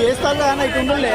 వేస్తాను అన్న ఇటు ఉండులే.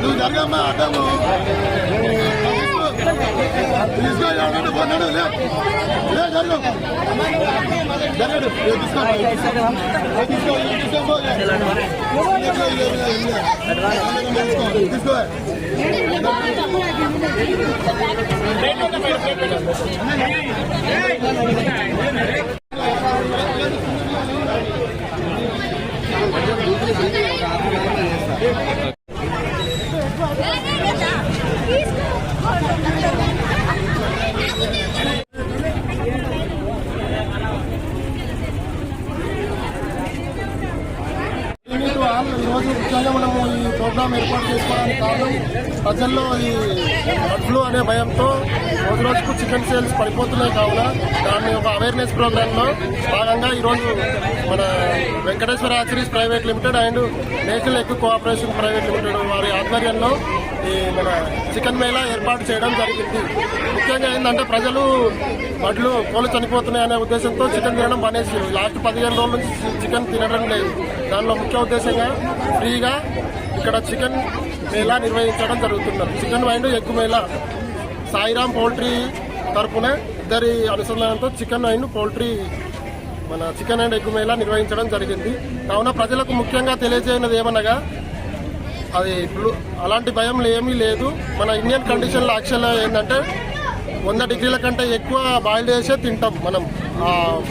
నువ్వు జరగమ్మా అడ్డము తీసుకో ఎవరంటే పోన్నాడు లే లే జరగ జరగడు ఏ తీసుకో ఏ తీసుకో ఏ తీసుకో తీసుకో తీసుకో యూనిట్ వాళ్ళు ఈరోజు ముఖ్యంగా మనము ఈ ప్రోగ్రామ్ ఏర్పాటు చేసుకోవడానికి కారణం ప్రజల్లో ఈ బర్డ్ ఫ్లూ అనే భయంతో రోజు రోజుకు చికెన్ సేల్స్ పడిపోతున్నాయి కావున దాన్ని ఒక అవేర్నెస్ ప్రోగ్రాంలో భాగంగా ఈరోజు మన Venkateshwara hatcheries private limited and national egg cooperation private limited వారి ఆధ్వర్యంలో ఈ మన చికెన్ మేళా ఏర్పాటు చేయడం జరిగింది. ముఖ్యంగా ఏంటంటే ప్రజలు వడ్లు కోళ్ళు చనిపోతున్నాయి అనే ఉద్దేశంతో చికెన్ తినడం మానేసి లాస్ట్ పదిహేను రోజుల నుంచి చికెన్ తినడం లేదు. దానిలో ముఖ్య ఉద్దేశంగా ఫ్రీగా ఇక్కడ చికెన్ మేళా నిర్వహించడం జరుగుతున్నది. చికెన్ వైండ్ ఎగ్ మేళా. సాయిరామ్ పౌల్ట్రీ తరఫున ఇద్దరి అనుసంధానంతో చికెన్ అండ్ పౌల్ట్రీ మన చికెన్ అండ్ ఎగ్ మేళా నిర్వహించడం జరిగింది. కావున ప్రజలకు ముఖ్యంగా తెలియజేయనది ఏమనగా అది ఇప్పుడు అలాంటి భయం ఏమీ లేదు. మన ఇండియన్ కండిషన్లో యాక్చువల్గా ఏంటంటే వంద డిగ్రీల కంటే ఎక్కువ బాయిల్ చేసే తింటాం మనం.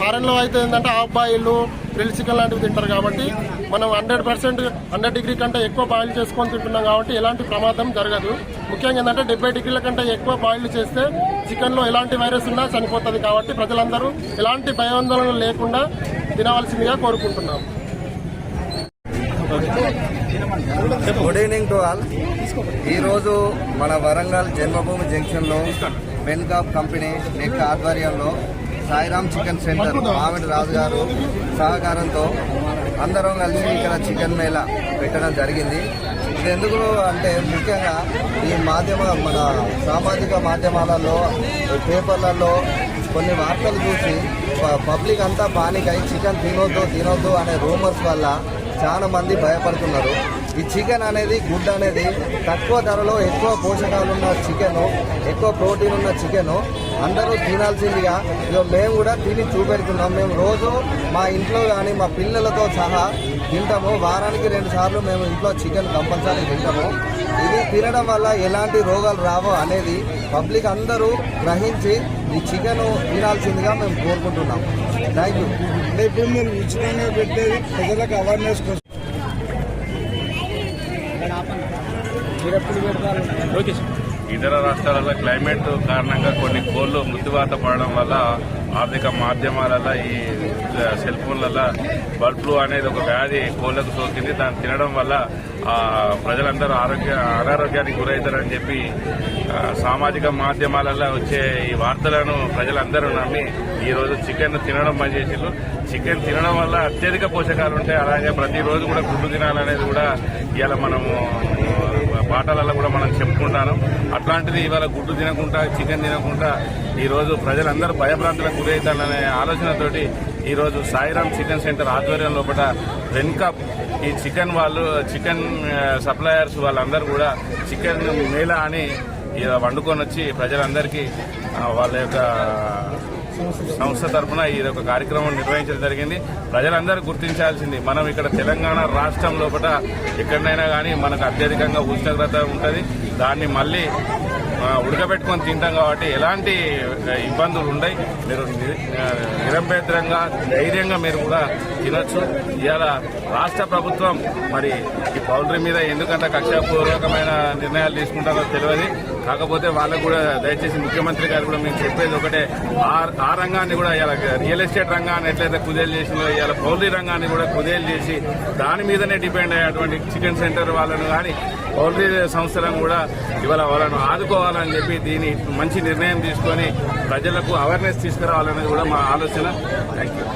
ఫారెన్లో అయితే ఏంటంటే హాఫ్ బాయిల్ గ్రిల్ చికెన్ లాంటివి తింటారు కాబట్టి మనం హండ్రెడ్ పర్సెంట్ హండ్రెడ్ డిగ్రీ కంటే ఎక్కువ బాయిల్ చేసుకొని తింటున్నాం కాబట్టి ఎలాంటి ప్రమాదం జరగదు. ముఖ్యంగా ఏంటంటే డెబ్బై డిగ్రీల కంటే ఎక్కువ బాయిల్ చేస్తే చికెన్లో ఎలాంటి వైరస్ ఉన్నా చనిపోతుంది కాబట్టి ప్రజలందరూ ఎలాంటి భయాందోళన లేకుండా తినవలసిందిగా కోరుకుంటున్నాం. గుడ్ ఈవినింగ్ టు ఆల్ ఈరోజు మన వరంగల్ జన్మభూమి జంక్షన్లో బెన్కాప్ కంపెనీ నెక్ ఆధ్వర్యంలో సాయిరామ్ చికెన్ సెంటర్. మామిడి రాజు గారు సహకారంతో అందరం కలిసి ఇక్కడ చికెన్ మేళా పెట్టడం జరిగింది. ఇది ఎందుకు అంటే ముఖ్యంగా ఈ మాధ్యమ మన సామాజిక మాధ్యమాలలో పేపర్లలో కొన్ని వార్తలు చూసి పబ్లిక్ అంతా పానిక్ అయి చికెన్ తినొద్దు తినొద్దు అనే రూమర్స్ వల్ల చాలా మంది భయపడుతున్నారు. ఈ చికెన్ అనేది గుడ్ అనేది తక్కువ ధరలో ఎక్కువ పోషకాలు ఉన్న చికెన్ ఎక్కువ ప్రోటీన్ ఉన్న చికెన్ అందరూ తినాల్సిందిగా. ఇగో మేము కూడా తిని చూపెడుతున్నాం. మేము రోజు మా ఇంట్లో కానీ మా పిల్లలతో సహా తింటాము. వారానికి రెండు సార్లు మేము ఇంట్లో చికెన్ కంపల్సరీ తింటాము. ఇది తినడం వల్ల ఎలాంటి రోగాలు రావో అనేది పబ్లిక్ అందరూ గ్రహించి ఈ చికెన్ తినాల్సిందిగా మేము కోరుకుంటున్నాం థ్యాంక్ యూ ఇప్పుడు మీరు ఉచితంగా పెట్టేది ప్రజలకు అవేర్నెస్ కోసం. ఇతర రాష్ట్రాలలో క్లైమేట్ కారణంగా కొన్ని కోళ్ళు మృతివాత పడడం వల్ల ఆర్థిక మాధ్యమాలలో ఈ సెల్ ఫోన్లలో బర్డ్ ఫ్లూ అనేది ఒక వ్యాధి కోళ్ళకు సోకింది. దాన్ని తినడం వల్ల ప్రజలందరూ ఆరోగ్య అనారోగ్యానికి గురవుతారని చెప్పి సామాజిక మాధ్యమాలలో వచ్చే ఈ వార్తలను ప్రజలందరూ నమ్మి ఈరోజు చికెన్ తినడం బంద్ చేసిండ్రు. చికెన్ తినడం వల్ల అత్యధిక పోషకాలు ఉంటాయి అలాగే ప్రతిరోజు కూడా గుడ్డు తినాలనేది కూడా ఇవాళ మనము పాటలలో కూడా మనం చెప్పుకుంటాను. అట్లాంటిది ఇవాళ గుడ్డు తినకుండా చికెన్ తినకుండా ఈరోజు ప్రజలందరూ భయభ్రాంతులకు గురవుతారనే ఆలోచనతోటి ఈరోజు సాయిరామ్ చికెన్ సెంటర్ ఆధ్వర్యం లోపల వెన్కప్ ఈ చికెన్ వాళ్ళు చికెన్ సప్లయర్స్ వాళ్ళందరూ కూడా చికెన్ మేళ అని వండుకొని వచ్చి ప్రజలందరికీ వాళ్ళ యొక్క సంస్థ తరఫున ఈ ఒక కార్యక్రమం నిర్వహించడం జరిగింది. ప్రజలందరూ గుర్తించాల్సింది మనం ఇక్కడ తెలంగాణ రాష్ట్రం లోపల ఎక్కడైనా కానీ మనకు అత్యధికంగా ఉష్ణోగ్రత ఉంటుంది. దాన్ని మళ్ళీ ఉడకబెట్టుకొని తింటాం కాబట్టి ఎలాంటి ఇబ్బందులు ఉండయి. మీరు ని- నిరంభేద్రంగా ధైర్యంగా మీరు కూడా తినొచ్చు. ఇవాళ రాష్ట్ర ప్రభుత్వం మరి ఈ పౌల్ట్రీ మీద ఎందుకంత కక్షాపూర్వకమైన నిర్ణయాలు తీసుకుంటారో తెలియదు. కాకపోతే వాళ్ళకు కూడా దయచేసి ముఖ్యమంత్రి గారు కూడా మేము చెప్పేది ఒకటే. ఆ- ఆ రంగాన్ని కూడా ఇలా రియల్ ఎస్టేట్ రంగాన్ని ఎట్లయితే కుదేలు చేసిందో ఇలా పౌల్ట్రీ రంగాన్ని కూడా కుదేలు చేసి దాని మీదనే డిపెండ్ అయ్యేటువంటి చికెన్ సెంటర్ వాళ్ళను కానీ పౌల్ట్రీ సంస్థలను కూడా ఇవాళ వాళ్ళను ఆదుకోవాలని చెప్పి దీని మంచి నిర్ణయం తీసుకొని ప్రజలకు అవేర్నెస్ తీసుకురావాలనేది కూడా మా ఆలోచన. Thank you